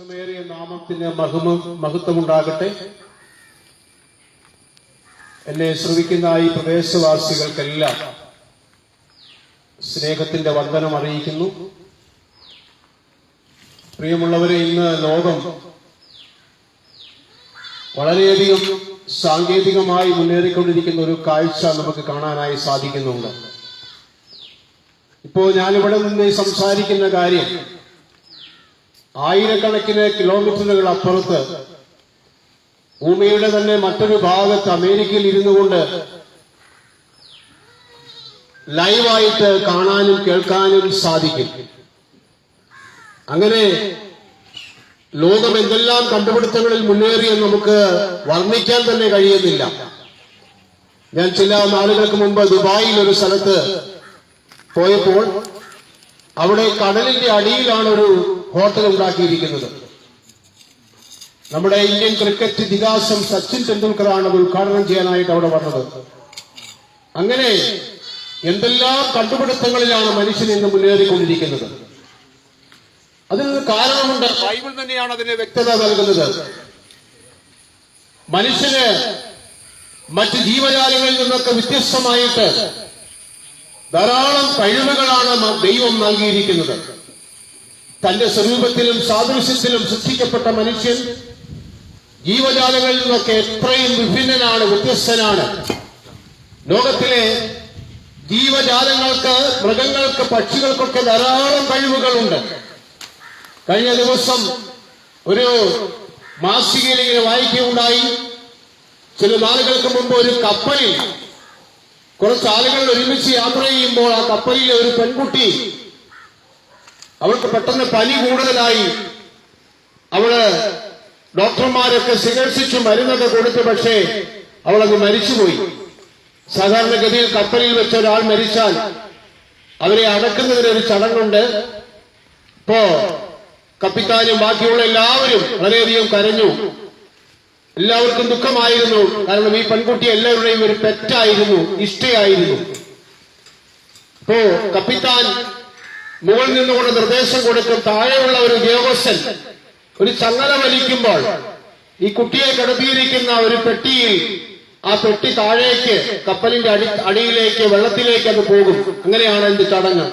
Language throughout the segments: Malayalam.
ശ്രേഷ്ഠമേറിയ നാമത്തിന് മഹിമ മഹത്വമുണ്ടാകട്ടെ. എന്നെ ശ്രവിക്കുന്ന ഈ പ്രദേശവാസികൾക്കെല്ലാം സ്നേഹത്തിന്റെ വന്ദനം അറിയിക്കുന്നു. പ്രിയമുള്ളവരെ ഇന്ന് ലോകം വളരെയധികം സാങ്കേതികമായി മുന്നേറിക്കൊണ്ടിരിക്കുന്ന ഒരു കാഴ്ച നമുക്ക് കാണാനായി സാധിക്കുന്നുണ്ട്. ഇപ്പോൾ ഞാനിവിടെ നിന്ന് സംസാരിക്കുന്ന കാര്യം ആയിരക്കണക്കിന് കിലോമീറ്ററുകൾ അപ്പുറത്ത് ഭൂമിയുടെ തന്നെ മറ്റൊരു ഭാഗത്ത് അമേരിക്കയിൽ ഇരുന്നു കൊണ്ട് ലൈവായിട്ട് കാണാനും കേൾക്കാനും സാധിക്കും. അങ്ങനെ ലോകം എന്തെല്ലാം കണ്ടുപിടുത്തങ്ങളിൽ മുന്നേറിയെന്ന് നമുക്ക് വർണിക്കാൻ തന്നെ കഴിയുന്നില്ല. ഞാൻ ചില നാളുകൾക്ക് മുമ്പ് ദുബായിൽ ഒരു സ്ഥലത്ത് പോയപ്പോൾ അവിടെ കടലിന്റെ അടിയിലാണ് ഒരു ഹോട്ടൽ ഉണ്ടാക്കിയിരിക്കുന്നത്. നമ്മുടെ ഇന്ത്യൻ ക്രിക്കറ്റ് ഇതിഹാസം സച്ചിൻ ടെണ്ടുൽക്കറാണ് അത് ഉദ്ഘാടനം ചെയ്യാനായിട്ട് അവിടെ വന്നത്. അങ്ങനെ എന്തെല്ലാം കണ്ടുപിടുത്തങ്ങളിലാണ് മനുഷ്യൻ ഇന്ന് മുന്നേറിക്കൊണ്ടിരിക്കുന്നത്. അതിനൊരു കാരണമുണ്ട്. ബൈബിൾ തന്നെയാണ് അതിന് വ്യക്തത നൽകുന്നത്. മനുഷ്യന് മറ്റ് ജീവജാലങ്ങളിൽ നിന്നൊക്കെ വ്യത്യസ്തമായിട്ട് ധാരാളം കഴിവുകളാണ് ദൈവം നൽകിയിരിക്കുന്നത്. തന്റെ സ്വരൂപത്തിലും സാദൃശ്യത്തിലും സൃഷ്ടിക്കപ്പെട്ട മനുഷ്യൻ ജീവജാലങ്ങളിൽ നിന്നൊക്കെ എത്രയും വിഭിന്നനാണ് വ്യത്യസ്തനാണ്. ലോകത്തിലെ ജീവജാലങ്ങൾക്ക് മൃഗങ്ങൾക്ക് പക്ഷികൾക്കൊക്കെ ധാരാളം കഴിവുകളുണ്ട്. കഴിഞ്ഞ ദിവസം ഒരു ഇങ്ങനെ വായിക്കുകയുണ്ടായി. ചില നാളുകൾക്ക് മുമ്പ് ഒരു കപ്പലിൽ കുറച്ച് ആളുകൾ ഒരുമിച്ച് യാത്ര ചെയ്യുമ്പോൾ ആ കപ്പലിലെ ഒരു പെൺകുട്ടി അവൾക്ക് പെട്ടെന്ന് പനി കൂടുതലായി. അവൾ ഡോക്ടർമാരൊക്കെ ചികിത്സിച്ചു മരുന്നൊക്കെ കൊടുത്തു പക്ഷേ അവളങ്ങ് മരിച്ചുപോയി. സാധാരണഗതിയിൽ കപ്പലിൽ വെച്ച ഒരാൾ മരിച്ചാൽ അവരെ അടക്കുന്നതിനൊരു ചടങ്ങുണ്ട്. ഇപ്പോ കപ്പിത്താനും ബാക്കിയുള്ള എല്ലാവരും വളരെയധികം കരഞ്ഞു. എല്ലാവർക്കും ദുഃഖമായിരുന്നു. കാരണം ഈ പെൺകുട്ടി എല്ലാവരുടെയും ഒരു പെറ്റായിരുന്നു ഇഷ്ടയായിരുന്നു. ഇപ്പോ കപ്പിത്താൻ മുകളിൽ നിന്നുകൊണ്ട് നിർദ്ദേശം കൊടുക്കും. താഴെയുള്ള ഒരു ഉദ്യോഗസ്ഥൻ ഒരു ചങ്ങല വലിക്കുമ്പോൾ ഈ കുട്ടിയെ കിടത്തിയിരിക്കുന്ന ഒരു പെട്ടിയിൽ ആ പെട്ടി താഴേക്ക് കപ്പലിന്റെ അടി അടിയിലേക്ക് വെള്ളത്തിലേക്ക് അത് പോകും. അങ്ങനെയാണ് എന്റെ ചടങ്ങ്.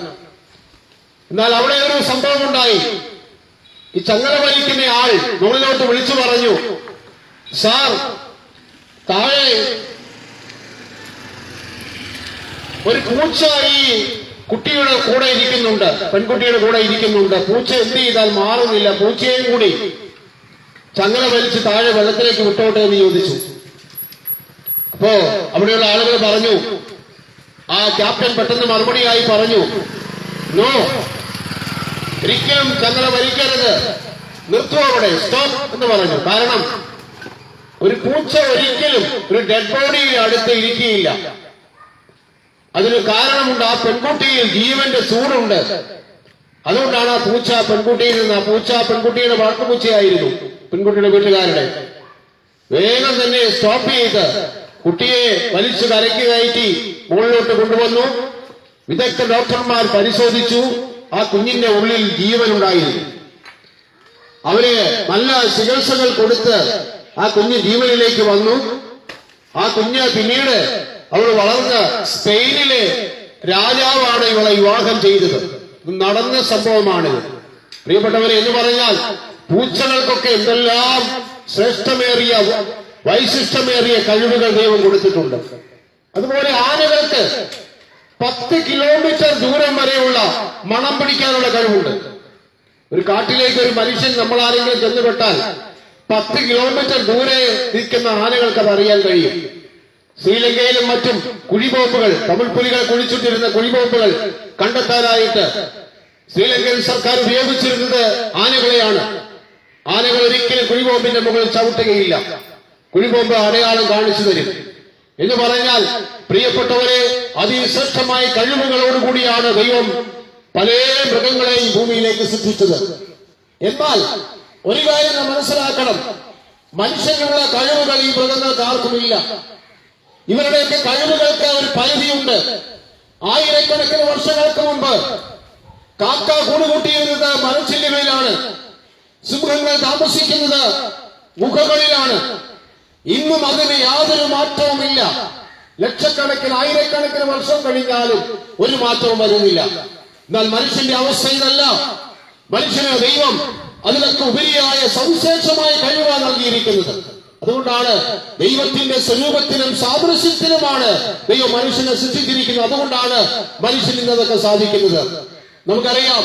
എന്നാൽ അവിടെ ഒരു സംഭവം ഉണ്ടായി. ഈ ചങ്ങല വലിക്കുന്ന ആൾ മുകളിലോട്ട് വിളിച്ചു പറഞ്ഞു സാർ താഴെ ഒരു പൂച്ച ഈ കുട്ടിയുടെ കൂടെ ഇരിക്കുന്നുണ്ട് പെൺകുട്ടിയുടെ കൂടെ ഇരിക്കുന്നുണ്ട്. പൂച്ച എന്ത് ചെയ്താൽ മാറുന്നില്ല. പൂച്ചയും കൂടി ചങ്ങല വലിച്ച് താഴെ വെള്ളത്തിലേക്ക് വിട്ടോട്ടെ എന്ന് ചോദിച്ചു. അപ്പോ അവിടെയുള്ള ആളുകൾ പറഞ്ഞു ആ ക്യാപ്റ്റൻ പെട്ടെന്ന് മറുപടിയായി പറഞ്ഞു നോ ഒരിക്കലും ചങ്ങല വലിക്കരുത്. നിർത്തു അവിടെ സ്റ്റോപ്പ് എന്ന് പറഞ്ഞു. കാരണം ഒരു പൂച്ച ഒരിക്കലും ഒരു ഡെഡ് ബോഡിയുടെ അടുത്ത് ഇരിക്കുകയില്ല. അതിന് കാരണമുണ്ട് ആ പെൺകുട്ടിയിൽ ജീവന്റെ സൂടുണ്ട് അതുകൊണ്ടാണ് ആ പൂച്ച പെൺകുട്ടിയിൽ നിന്ന് ആ പൂച്ച പെൺകുട്ടിയുടെ വളർത്തുപൂച്ചയായിരുന്നു പെൺകുട്ടിയുടെ വീട്ടുകാരുടെ. വേഗം തന്നെ സ്റ്റോപ്പ് ചെയ്ത് കുട്ടിയെ വലിച്ചു കരയ്ക്ക് കയറ്റി മുകളിലോട്ട് കൊണ്ടുവന്നു. വിദഗ്ധ ഡോക്ടർമാർ പരിശോധിച്ചു ആ കുഞ്ഞിന്റെ ഉള്ളിൽ ജീവനുണ്ടായിരുന്നു. അവർ നല്ല ചികിത്സകൾ കൊടുത്ത് ആ കുഞ്ഞ് ജീവനിലേക്ക് വന്നു. ആ കുഞ്ഞ് പിന്നീട് അവൾ വളർന്ന് സ്പെയിനിലെ രാജാവാണ് ഇവളെ വിവാഹം ചെയ്തത്. നടന്ന സംഭവമാണിത് പ്രിയപ്പെട്ടവരെ എന്ന് പറഞ്ഞാൽ പൂച്ചകൾക്കൊക്കെ എന്തെല്ലാം ശ്രേഷ്ഠമേറിയ വൈശിഷ്ടമേറിയ കഴിവുകൾ ദൈവം കൊടുത്തിട്ടുണ്ട്. അതുപോലെ ആനകൾക്ക് പത്ത് കിലോമീറ്റർ ദൂരം വരെയുള്ള മണം പിടിക്കാനുള്ള കഴിവുണ്ട്. ഒരു കാട്ടിലേക്ക് ഒരു മനുഷ്യൻ നമ്മൾ ആരെങ്കിലും ചെന്നുപെട്ടാൽ പത്ത് കിലോമീറ്റർ ദൂരെ നിൽക്കുന്ന ആനകൾക്ക് അത് അറിയാൻ കഴിയും. ശ്രീലങ്കയിലും മറ്റും കുഴിബോംബുകൾ തമിഴ് പുലികൾ കുഴിച്ചിട്ടിരുന്ന കുഴിബോംബുകൾ കണ്ടെത്താനായിട്ട് ശ്രീലങ്കൻ സർക്കാർ ഉപയോഗിച്ചിരുന്നത് ആനകളെയാണ്. ആനകൾ ഒരിക്കലും കുഴിബോംബിന്റെ മുകളിൽ ചവിട്ടുകയില്ല. കുഴിബോംബ് അടയാളം കാണിച്ചു തരും. എന്ന് പറഞ്ഞാൽ പ്രിയപ്പെട്ടവരെ അതിശ്രേഷ്ഠമായ കഴിവുകളോടുകൂടിയാണ് ദൈവം പല മൃഗങ്ങളെയും ഭൂമിയിലേക്ക് സിദ്ധിച്ചത്. എന്നാൽ ഒരു കാര്യം മനസ്സിലാക്കണം. മനുഷ്യനുള്ള കഴിവുകൾ ഈ മൃഗങ്ങൾക്ക് ആർക്കുമില്ല ഇവരുടെയൊക്കെ കഴിവുകൾക്ക് ഒരു പരിധിയുണ്ട്. ആയിരക്കണക്കിന് വർഷങ്ങൾക്ക് മുമ്പ് കാക്ക കൂടുകൂട്ടിയിരുന്നത് മരച്ചില്ലുകളിലാണ്. സിംഹങ്ങൾ താമസിക്കുന്നത് ഗുഹകളിലാണ്. ഇന്നും അതിന് യാതൊരു മാറ്റവുമില്ല ലക്ഷക്കണക്കിന് ആയിരക്കണക്കിന് വർഷം കഴിഞ്ഞാലും ഒരു മാറ്റവും വരുന്നില്ല. എന്നാൽ മനുഷ്യന്റെ അവസ്ഥ ഇതല്ല. മനുഷ്യന് ദൈവം അതിലൊക്കെ ഉപരിയായ സവിശേഷമായ കഴിവാണ് നൽകിയിരിക്കുന്നത്. അതുകൊണ്ടാണ് ദൈവത്തിന്റെ സ്വരൂപത്തിനും സാദൃശ്യത്തിനുമാണ് ദൈവം മനുഷ്യനെ സൃഷ്ടിച്ചിരിക്കുന്നത്. അതുകൊണ്ടാണ് മനുഷ്യൻ ഇന്നതൊക്കെ സാധിക്കുന്നത്. നമുക്കറിയാം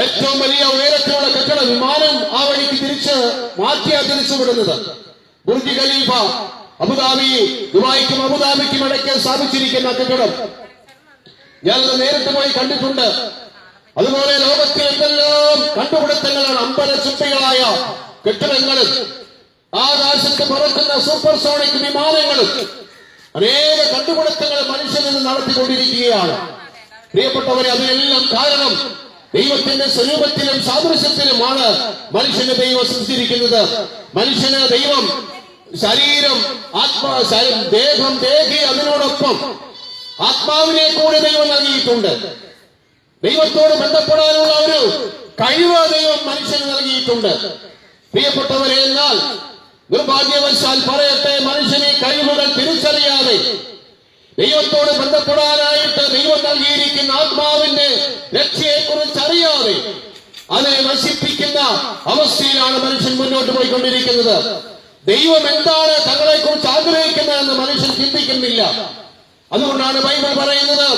ഏറ്റവും വലിയ ഉയരത്തിലുള്ള കെട്ടിട വിമാനം ആ വഴിക്ക് തിരിച്ച് മാറ്റിയാ തിരിച്ചു വിടുന്നത് ബുർജ് ഖലീഫ അബുദാബി ദുബായിക്കും അബുദാബിക്കും ഇടയ്ക്ക് സ്ഥാപിച്ചിരിക്കുന്ന കെട്ടിടം. ഞാനത് നേരിട്ട് പോയി കണ്ടിട്ടുണ്ട്. അതുപോലെ ലോകത്തിൽ എന്തെല്ലാം കണ്ടുപിടുത്തങ്ങളാണ് അമ്പല ചുട്ടികളായ കെട്ടിടങ്ങളും ആകാശത്ത് പറക്കുന്ന സൂപ്പർ സോണിക് വിമാനങ്ങളും അനേക കണ്ടുപിടുത്തങ്ങൾ മനുഷ്യൻ നിന്ന് നടത്തിക്കൊണ്ടിരിക്കുകയാണ്. പ്രിയപ്പെട്ടവരെ അതിനെല്ലാം കാരണം ദൈവത്തിന്റെ സ്വരൂപത്തിലും സാദൃശ്യത്തിലുമാണ് മനുഷ്യനെ ദൈവം സൃഷ്ടിച്ചിരിക്കുന്നത്. മനുഷ്യന് ദൈവം ശരീരം ആത്മാ ദേഹം ദേഹി അതിനോടൊപ്പം ആത്മാവിനെ കൂടെ ദൈവം നൽകിയിട്ടുണ്ട്. ദൈവത്തോട് ബന്ധപ്പെടാനുള്ള ഒരു കഴിവ് ദൈവം മനുഷ്യന് നൽകിയിട്ടുണ്ട്. പ്രിയപ്പെട്ടവരെ എന്നാൽ നിർഭാഗ്യവശാൽ പറയട്ടെ മനുഷ്യനെ കഴിവുകൾ തിരിച്ചറിയാതെ ദൈവത്തോട് ബന്ധപ്പെടാനായിട്ട് ദൈവം നൽകിയിരിക്കുന്ന ആത്മാവിന്റെ രക്ഷയെക്കുറിച്ച് അറിയാതെ അതിനെ നശിപ്പിക്കുന്ന അവസ്ഥയിലാണ് മനുഷ്യൻ മുന്നോട്ട് പോയിക്കൊണ്ടിരിക്കുന്നത്. ദൈവം എന്താണ് തങ്ങളെ കുറിച്ച് ആഗ്രഹിക്കുന്നതെന്ന് മനുഷ്യൻ ചിന്തിക്കുന്നില്ല. അതുകൊണ്ടാണ് ബൈബിൾ പറയുന്നത്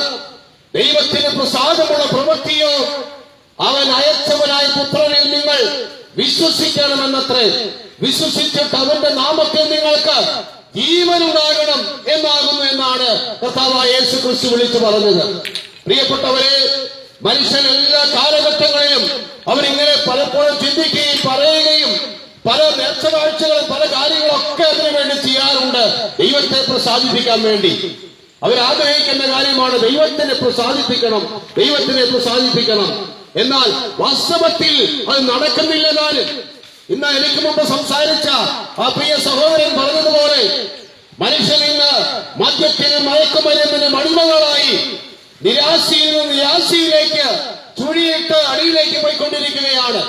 ദൈവത്തിന് പ്രസാദമുള്ള പ്രവൃത്തിയോ അവൻ അയച്ചവനായ പുത്രനിൽ നിങ്ങൾ വിശ്വസിക്കണമെന്നത്രേ. വിശ്വസിച്ചിട്ട് അവന്റെ നാമത്തിൽ നിങ്ങൾക്ക് ജീവനുണ്ടാകണം എന്നാകുന്നു എന്നാണ് യേശു ക്രിസ്തു വിളിച്ചു പറഞ്ഞത്. പ്രിയപ്പെട്ടവരെ മനുഷ്യൻ എല്ലാ കാലഘട്ടങ്ങളിലും അവരിങ്ങനെ പലപ്പോഴും ചിന്തിക്കുകയും പറയുകയും പല നേർച്ചകാഴ്ചകളും പല കാര്യങ്ങളൊക്കെ അതിനു വേണ്ടി ചെയ്യാറുണ്ട്. ദൈവത്തെ പ്രസാദിപ്പിക്കാൻ വേണ്ടി. അവരാഗ്രഹിക്കുന്ന കാര്യമാണ് ദൈവത്തിനെ പ്രസാദിപ്പിക്കണം ദൈവത്തിനെ പ്രസാദിപ്പിക്കണം. എന്നാൽ വാസ്തവത്തിൽ അത് നടക്കുന്നില്ലെന്നാലും ഇന്ന് എനിക്ക് മുമ്പ് സംസാരിച്ച ആ പ്രിയ സഹോദരൻ പറഞ്ഞതുപോലെ മനുഷ്യൻ ഇന്ന് മദ്യത്തിനും മയക്കുമരുന്നിനും അടിമകളായി നിരാശയിൽ നിന്ന് നിരാശയിലേക്ക് ചുഴിയിട്ട് അടിയിലേക്ക് പോയിക്കൊണ്ടിരിക്കുകയാണ്.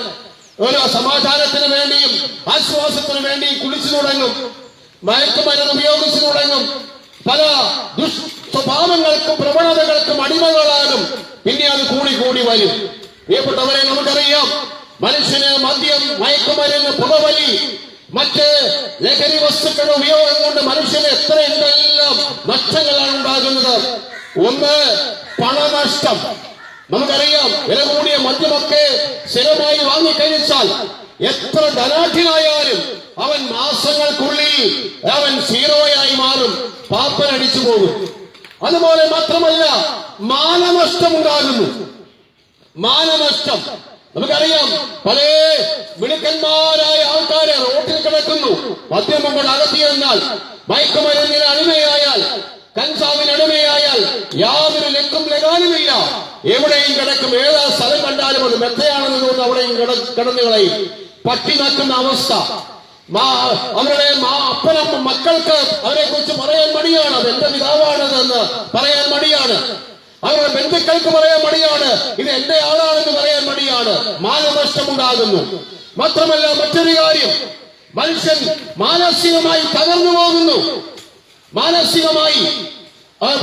ഓരോ സമാധാനത്തിന് വേണ്ടിയും ആശ്വാസത്തിന് വേണ്ടിയും കുളിച്ചു തുടങ്ങും മയക്കുമരുന്ന് ഉപയോഗിച്ചു തുടങ്ങും പല ദുഷ് പ്രവണതകൾക്കും അടിമകളാകും പിന്നെ അത് കൂടി കൂടി വരും. പ്രിയപ്പെട്ടവരെ നമുക്കറിയാം മനുഷ്യന് മദ്യം മയക്കുമരുന്ന് പുകവലി മറ്റ് ലഹരി വസ്തുക്കളുടെ ഉപയോഗം കൊണ്ട് മനുഷ്യന് എത്ര എന്തെല്ലാം നഷ്ടങ്ങളാണ് ഉണ്ടാകുന്നത്. ഒന്ന് പണനഷ്ടം. നമുക്കറിയാം വില കൂടിയ മദ്യമൊക്കെ സ്ഥിരമായി വാങ്ങിക്കഴിച്ചാൽ എത്ര ധനാഠ്യനായാലും അവൻ മാസങ്ങൾക്കുള്ളിൽ അവൻ സീറോയായി മാറും പാപ്പനടിച്ചു പോകും. അതുപോലെ മാത്രമല്ല മാനനഷ്ടം ഉണ്ടാകുന്നു മാനനഷ്ടം. നമുക്കറിയാം പല മിടുക്കന്മാരായ ആൾക്കാരെ റോട്ടിൽ കിടക്കുന്നു. മദ്യം കൊണ്ട് അകത്തിയിരുന്നാൽ മയക്കുമരുന്നിന് അടിമയായാൽ കൻസാവിന് അടിമയായാൽ യാതൊരു ലക്കും ലഗാനുമില്ല എവിടെയും കിടക്കും ഏതാ സ്ഥലം കണ്ടാലും അത് മെത്തയാണെന്ന് തോന്നുന്നു അവിടെയും കിട- കിടന്നു കളയും. പട്ടി നക്കുന്ന അവസ്ഥ അവരുടെ അപ്പനമ്മ മക്കൾക്ക് അവരെ കുറിച്ച് പറയാൻ മടിയാണ്. അത് എന്റെ പിതാവാണതെന്ന് പറയാൻ മടിയാണ്. അവരുടെ ബന്ധുക്കൾക്ക് പറയാൻ മടിയാണ്. ഇത് എന്റെ ആളാണെന്ന് പറയാൻ മടിയാണ്. മാനനഷ്ടമുണ്ടാകുന്നു. മാത്രമല്ല മറ്റൊരു കാര്യം. മനുഷ്യൻ മാനസികമായി തകർന്നു പോകുന്നു. മാനസികമായി.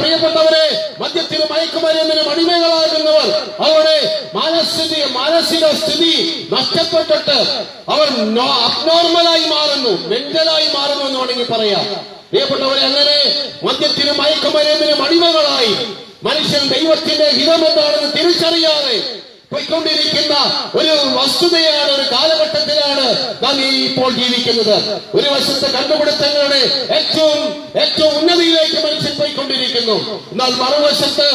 പ്രിയപ്പെട്ടവരെ മദ്യത്തിന് മയക്കുമരുന്നിനും അടിമകളാകുന്നവർ അവരുടെ മാനസിക മാനസിക സ്ഥിതി നഷ്ടപ്പെട്ടിട്ട് അവർ അബ്നോർമലായി മാറുന്നു. മെന്റലായി മാറുന്നു എന്ന് വേണമെങ്കിൽ പറയാം. പ്രിയപ്പെട്ടവരെ അങ്ങനെ മദ്യത്തിനും മയക്കുമരുന്നിനും അടിമകളായി മനുഷ്യൻ ദൈവത്തിന്റെ ഹിതം എന്താണെന്ന് തിരിച്ചറിയാതെ പോയിക്കൊണ്ടിരിക്കുന്ന ഒരു വസ്തുതയാണ് ഒരു കാലഘട്ടത്തിലാണ് നാം ഇപ്പോൾ ജീവിക്കുന്നത്. ഒരു വശത്ത് കണ്ടുപിടുത്തങ്ങളുടെ ഏറ്റവും ഏറ്റവും ഉന്നതിയിലേക്ക് മനുഷ്യൻ പോയിക്കൊണ്ടിരിക്കുന്നു. എന്നാൽ മറുവശത്ത്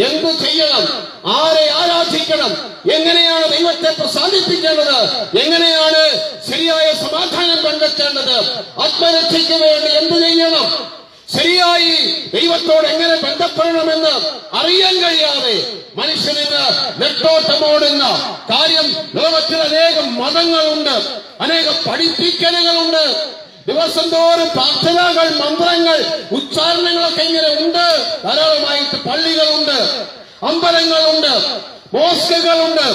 എന്ത് ചെയ്യണം ആരെ ആരാധിക്കണം? എങ്ങനെയാണ് ദൈവത്തെ പ്രസാദിപ്പിക്കേണ്ടത്? എങ്ങനെയാണ് ശരിയായ സമാധാനം കണ്ടെത്തേണ്ടത്? ആത്മരക്ഷയ്ക്ക് വേണ്ടി എന്ത് ചെയ്യണം? ശരിയായി ദൈവത്തോട് എങ്ങനെ ബന്ധപ്പെടണമെന്ന് അറിയാൻ കഴിയാതെ മനുഷ്യനിന്ന് നെട്ടോട്ടമോടുന്ന കാര്യം ലോകത്തിൽ അനേകം മതങ്ങളുണ്ട് അനേകം പഠിപ്പിക്കലുകളുണ്ട്. ദിവസം തോറും പ്രാർത്ഥനകൾ മന്ത്രങ്ങൾ ഉച്ചാരണങ്ങളൊക്കെ ഇങ്ങനെ ഉണ്ട്. ധാരാളമായിട്ട് പള്ളികളുണ്ട് അമ്പലങ്ങളുണ്ട് മോസ്കുകളുണ്ട്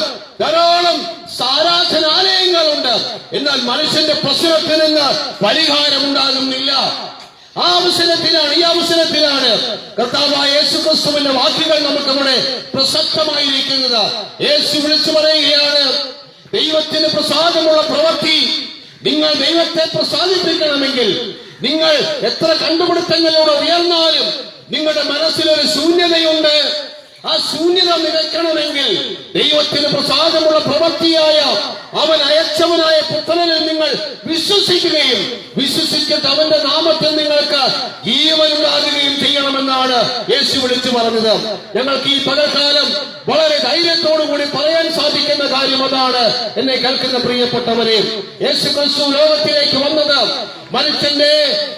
ധാരാളം ആരാധനാലയങ്ങളുണ്ട് എന്നാൽ മനുഷ്യന്റെ പ്രശ്നത്തിൽ നിന്ന് പരിഹാരമുണ്ടാകുന്നില്ല. ആ അവസരത്തിലാണ് ഈ അവസരത്തിലാണ് കർത്താവായ യേശു ക്രിസ്തുവിന്റെ വാക്കുകൾ നമുക്ക് ഇവിടെ പ്രസക്തമായിരിക്കുന്നത്. യേശു വിളിച്ചു പറയുകയാണ് ദൈവത്തിന് പ്രസാദമുള്ള പ്രവൃത്തി നിങ്ങൾ ദൈവത്തെ പ്രസാദിപ്പിക്കണമെങ്കിൽ നിങ്ങൾ എത്ര കണ്ടുപിടുത്തങ്ങളിലൂടെ ഉയർന്നാലും നിങ്ങളുടെ മനസ്സിലൊരു ശൂന്യതയുണ്ട്. ആ ശൂന്യത നികക്കണമെങ്കിൽ ദൈവത്തിന് പ്രസാദമുള്ള പ്രവൃത്തിയായ അവൻ അയച്ചവനായ പുത്രനിൽ നിങ്ങൾ വിശ്വസിക്കുകയും വിശ്വസിച്ചിട്ട് അവന്റെ നാമത്തിൽ നിങ്ങൾക്ക് ജീവൻ ഉണ്ടാകുകയും ചെയ്യണമെന്നാണ് യേശു വിളിച്ചു പറഞ്ഞത്. ഞങ്ങൾക്ക് ഈ പകൽക്കാലം വളരെ ധൈര്യത്തോടു കൂടി പറയാൻ സാധിക്കുന്ന കാര്യം അതാണ് എന്നെ കേൾക്കുന്ന പ്രിയപ്പെട്ടവരെ. യേശു ക്രിസ്തു ലോകത്തിലേക്ക് വന്നത് മനുഷ്യന്റെ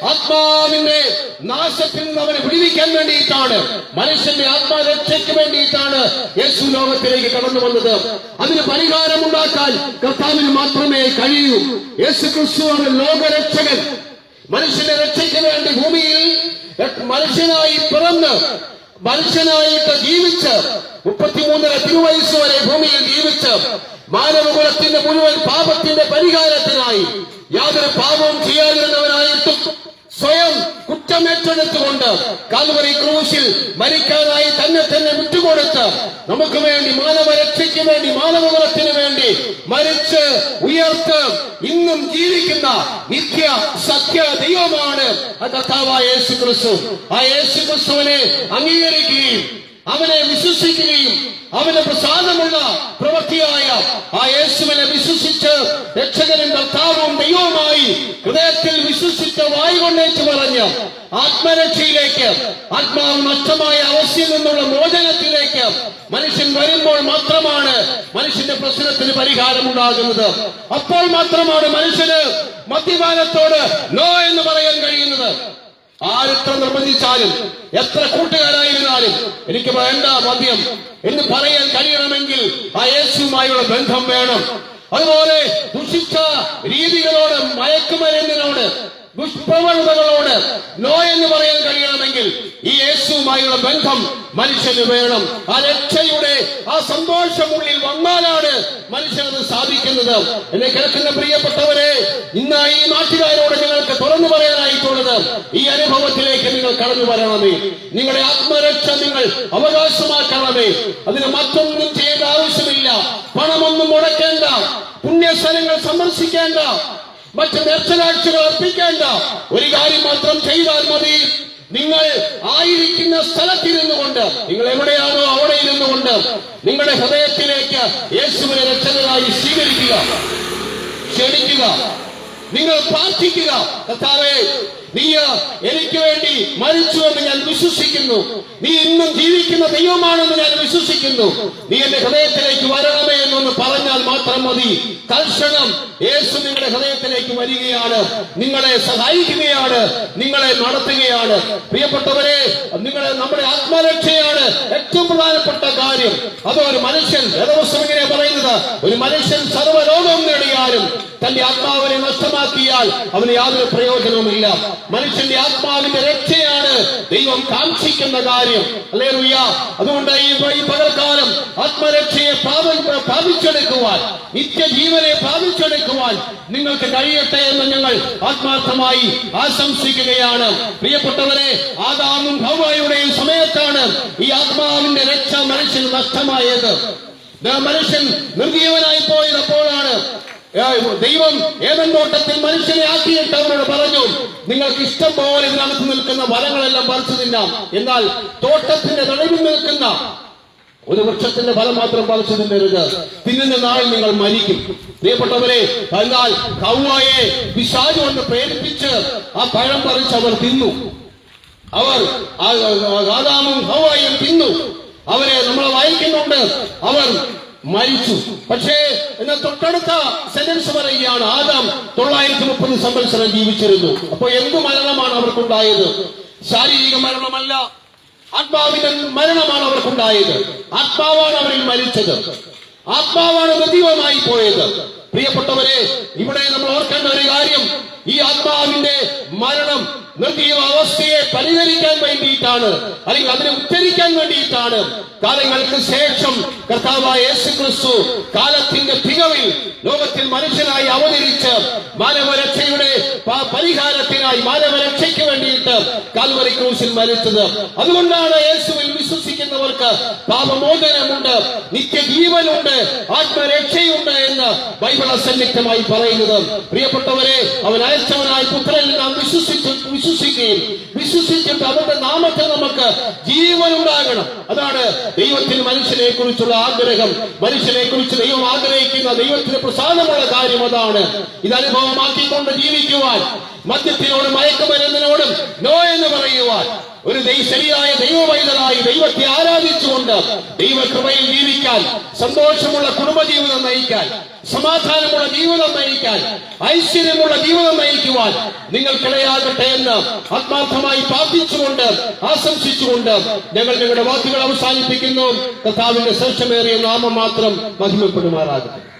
ആത്മാവിന്റെ നാശത്തിൽ നിന്ന് അവനെ വിടുവിക്കാൻ വേണ്ടിയിട്ടാണ്. മനുഷ്യന്റെ ആത്മാരക്ഷയ്ക്ക് വേണ്ടിയിട്ടാണ് യേശു ലോകത്തിലേക്ക് കടന്നു വന്നത്. അതിന് പരിഹാരം ഉണ്ടാക്കാൻ കർത്താവിന് മാത്രമേ കഴിയൂ. യേശു ക്രിസ്തു ലോകരക്ഷകൻ. മനുഷ്യനെ രക്ഷയ്ക്ക് വേണ്ടി ഭൂമിയിൽ മനുഷ്യനായി പിറന്ന് മനുഷ്യനായിട്ട് ജീവിച്ച് മുപ്പത്തിമൂന്നര തിരുവയസ് വരെ ഭൂമിയിൽ ജീവിച്ച് മാനവകുലത്തിന്റെ മുഴുവൻ പാപത്തിന്റെ പരിഹാരത്തിനായി യാതൊരു പാപവും ചെയ്യാതിരുന്നവനായിട്ടും സ്വയം കുറ്റമേറ്റെടുത്തുകൊണ്ട് കാൽവറി ക്രൂശിൽ മരിക്കാനായി തന്നെ തന്നെ വിട്ടുകൊടുത്ത് നമുക്ക് വേണ്ടി മാനവരക്ഷയ്ക്ക് വേണ്ടി മാനവകുലത്തിന് വേണ്ടി മരിച്ച് ഉയർത്ത് ഇന്നും ജീവിക്കുന്ന നിത്യ സത്യ ദൈവമാണ് കർത്താവായ യേശു ക്രിസ്തു ആ യേശു ക്രിസ്തുവിനെ അംഗീകരിക്കുകയും അവനെ വിശ്വസിക്കുകയും അവന് പ്രസാദമുള്ള പ്രവൃത്തിയായ ആ യേശുവിനെ വിശ്വസിച്ച് രക്ഷകനും കർത്താവും ദൈവവുമായി ഹൃദയത്തിൽ വിശ്വസിച്ച് വായു കൊണ്ടേച്ചു പറഞ്ഞ് ആത്മരക്ഷയിലേക്ക് ആത്മാവ് നഷ്ടമായ അവസ്ഥയിൽ നിന്നുള്ള മോചനത്തിലേക്ക് മനുഷ്യൻ വരുമ്പോൾ മാത്രമാണ് മനുഷ്യന്റെ പ്രശ്നത്തിന് പരിഹാരം ഉണ്ടാകുന്നത് അപ്പോൾ മാത്രമാണ് മനുഷ്യന് മദ്യപാനത്തോട് നോ എന്ന് പറയാൻ കഴിയുന്നത്. ആരെത്ര നിർബന്ധിച്ചാലും എത്ര കൂട്ടുകാരായിരുന്നാലും എനിക്ക് വേണ്ട മദ്യം എന്ന് പറയാൻ കഴിയണമെങ്കിൽ ആ യേശുമായുള്ള ബന്ധം വേണം. അതുപോലെ ദുഷിച്ച രീതികളോട് മയക്കുമരുന്നിനോട് ദുഷ്പ്രവണതകളോട് നോ എന്ന് പറയാൻ കഴിയണമെങ്കിൽ ഈ യേശുവുമായുള്ള ബന്ധം മനുഷ്യന് വേണം. ആ രക്ഷയുടെ ആ സന്തോഷം ഉള്ളിൽ വന്നാലാണ് മനുഷ്യനത് സാധിക്കുന്നത്. എന്നെ കേൾക്കുന്ന പ്രിയപ്പെട്ടവരെ ഇന്ന് ഈ നാട്ടുകാരോട് നിങ്ങൾക്ക് തുറന്നു പറയാനായിട്ടുള്ളത് ഈ അനുഭവത്തിലേക്ക് നിങ്ങൾ കടന്നു വരണമേ നിങ്ങളുടെ ആത്മരക്ഷ നിങ്ങൾ അവകാശമാക്കണമേ. അതിന് മറ്റൊന്നും ചെയ്യേണ്ട ആവശ്യമില്ല. പണമൊന്നും മുടക്കേണ്ട. പുണ്യസ്ഥലങ്ങൾ സന്ദർശിക്കേണ്ട. മറ്റ് നേർച്ചകാഴ്ചകൾ അർപ്പിക്കേണ്ട. ഒരു കാര്യം മാത്രം ചെയ്താൽ മതി. നിങ്ങൾ ആയിരിക്കുന്ന സ്ഥലത്തിരുന്നു കൊണ്ട് നിങ്ങൾ എവിടെയാണോ അവിടെ ഇരുന്നു കൊണ്ട് നിങ്ങളുടെ ഹൃദയത്തിലേക്ക് യേശുവിനെ രക്ഷകനായി സ്വീകരിക്കുക ക്ഷണിക്കുക നിങ്ങൾ പ്രാർത്ഥിക്കുക. കർത്താവേ നീ എനിക്ക് വേണ്ടി മരിച്ചു എന്ന് ഞാൻ വിശ്വസിക്കുന്നു. നീ ഇന്നും ജീവിക്കുന്ന ദൈവമാണെന്ന് ഞാൻ വിശ്വസിക്കുന്നു. നീ എന്റെ ഹൃദയത്തിലേക്ക് വരണമേ എന്നൊന്ന് പറഞ്ഞാൽ മാത്രം മതി. തൽക്ഷണം യേശു നിങ്ങളുടെ ഹൃദയത്തിലേക്ക് വരികയാണ്. നിങ്ങളെ സഹായിക്കുകയാണ്. നിങ്ങളെ നടത്തുകയാണ്. പ്രിയപ്പെട്ടവരെ നിങ്ങളെ നമ്മുടെ ആത്മരക്ഷയാണ് ഏറ്റവും പ്രധാനപ്പെട്ട കാര്യം. അത് ഒരു മനുഷ്യൻ വേദവസ്വം ഇങ്ങനെ പറയുന്നത്? ഒരു മനുഷ്യൻ സർവലോകം നേടിയാലും തന്റെ ആത്മാവിനെ നഷ്ടമാക്കിയാൽ അവന് യാതൊരു പ്രയോജനവുമില്ല. മനുഷ്യന്റെ ആത്മാവിന്റെ രക്ഷയാണ് ദൈവം കാക്ഷിക്കുന്ന കാര്യം. അല്ലേ റിയ അതുകൊണ്ട് ഈ പകൽക്കാലം ആത്മരക്ഷയെ പ്രാപ- പ്രാപിച്ചെടുക്കുവാൻ നിത്യജീവനെ പ്രാപിച്ചെടുക്കുവാൻ നിങ്ങൾക്ക് കഴിയട്ടെ എന്ന് ഞങ്ങൾ ആത്മാർത്ഥമായി ആശംസിക്കുകയാണ്. പ്രിയപ്പെട്ടവരെ ആദാമും ഹൗവായുടെയും സമയത്താണ് ഈ ആത്മാവിന്റെ രക്ഷ മനുഷ്യന് നഷ്ടമായത്. മനുഷ്യൻ നിർജീവനായി പോയത് അപ്പോഴാണ് ദൈവം തോട്ടത്തിൽ മനുഷ്യനെ ആക്കിയിട്ട് അവരോട് പറഞ്ഞു നിങ്ങൾക്ക് ഇഷ്ടം പോലെ ഇതിനകത്ത് നിൽക്കുന്ന വരങ്ങളെല്ലാം പറിച്ചു തിന്നാം. എന്നാൽ തോട്ടത്തിന്റെ നടുവിൽ നിൽക്കുന്ന ഒരു വൃക്ഷത്തിന്റെ ഫലം മാത്രം പറിച്ചു തിന്നരുത്. തിന്നുന്ന നാളിൽ നിങ്ങൾ മരിക്കും. പ്രിയപ്പെട്ടവരെ എന്നാൽ കൗവായെ പിശാചു കൊണ്ട് പ്രേരിപ്പിച്ച് ആ പഴം പറിച്ച് അവർ തിന്നു. അവർ ആദാമും ഹവായും തിന്നു. അവരെ നമ്മളെ വായിക്കുന്നുണ്ട്. അവർ മരിച്ചു. പക്ഷേ എന്ന തൊട്ടടുത്ത സെന്റൻസ് പറയുകയാണ് ആദാം തൊള്ളായിരത്തി മുപ്പത് സംവത്സരം ജീവിച്ചിരുന്നു. അപ്പൊ എന്ത് മരണമാണ് അവർക്കുണ്ടായത്? ശാരീരിക മരണമല്ല. ആത്മാവിന്റെ മരണമാണ് അവർക്കുണ്ടായത്. ആത്മാവാണ് അവരിൽ മരിച്ചത്. ആത്മാവാണ് പ്രതിവമായി പോയത്. പ്രിയപ്പെട്ടവരെ ഇവിടെ നമ്മൾ ഓർക്കേണ്ട ഒരു കാര്യം ഈ ആത്മാവിന്റെ മരണം നിർജീവ അവസ്ഥയെ പരിഹരിക്കാൻ വേണ്ടിയിട്ടാണ് അല്ലെങ്കിൽ അതിനെ ഉദ്ധരിക്കാൻ വേണ്ടിയിട്ടാണ് കാലങ്ങൾക്ക് ശേഷം കർത്താവായ യേശു ക്രിസ്തു കാലത്തിന്റെ തികവിൽ ലോകത്തിൽ മനുഷ്യനായി അവതരിച്ച് മാനവരക്ഷയുടെ പരിഹാരത്തിനായി മാനവരക്ഷയ്ക്ക് വേണ്ടിയിട്ട് കാൽവരി ക്രൂശിൽ മരിച്ചത്. അതുകൊണ്ടാണ് യേശുവിൽ വിശ്വസിക്കുന്നവർക്ക് പാപമോചനമുണ്ട് നിത്യജീവനുണ്ട് ആത്മരക്ഷയുണ്ട് എന്ന് ബൈബിൾ അസന്നിഗ്ധമായി പറയുന്നത്. പ്രിയപ്പെട്ടവരെ അവൻ അയച്ചവനായ പുത്രനിൽ നാം വിശ്വസിച്ചു വിശ്വസിക്കുകയും വിശ്വസിച്ചിട്ട് അവരുടെ നാമത്തിൽ നമുക്ക് ജീവൻ ഉണ്ടാകണം. അതാണ് ദൈവത്തിന് മനുഷ്യനെ കുറിച്ചുള്ള ആഗ്രഹം. മനുഷ്യനെ കുറിച്ച് ദൈവം ആഗ്രഹിക്കുന്ന ദൈവത്തിന് പ്രസാദമുള്ള കാര്യം അതാണ്. ഇത് അനുഭവമാക്കിക്കൊണ്ട് ജീവിക്കുവാൻ മദ്യത്തിനോടും മയക്കുമരുന്നിനോടും നോ എന്ന് പറയുവാൻ. ഒരു ശരിയായ ദൈവവൈതനായി ദൈവത്തെ ആരാധിച്ചുകൊണ്ട് ദൈവകൃപയിൽ ജീവിക്കാൻ സന്തോഷമുള്ള കുടുംബജീവിതം നയിക്കാൻ സമാധാനമുള്ള ജീവിതം നയിക്കാൻ ഐശ്വര്യമുള്ള ജീവിതം നയിക്കുവാൻ നിങ്ങൾക്കിടയാകട്ടെ എന്ന് ആത്മാർത്ഥമായി പ്രാർത്ഥിച്ചുകൊണ്ട് ആശംസിച്ചുകൊണ്ട് ഞങ്ങൾ ഞങ്ങളുടെ വാക്കുകൾ അവസാനിപ്പിക്കുന്നു. കർത്താവിന്റെ ശ്രേഷ്ഠമേറിയ നാമം മാത്രം മഹിമപ്പെടുമാറാകട്ടെ.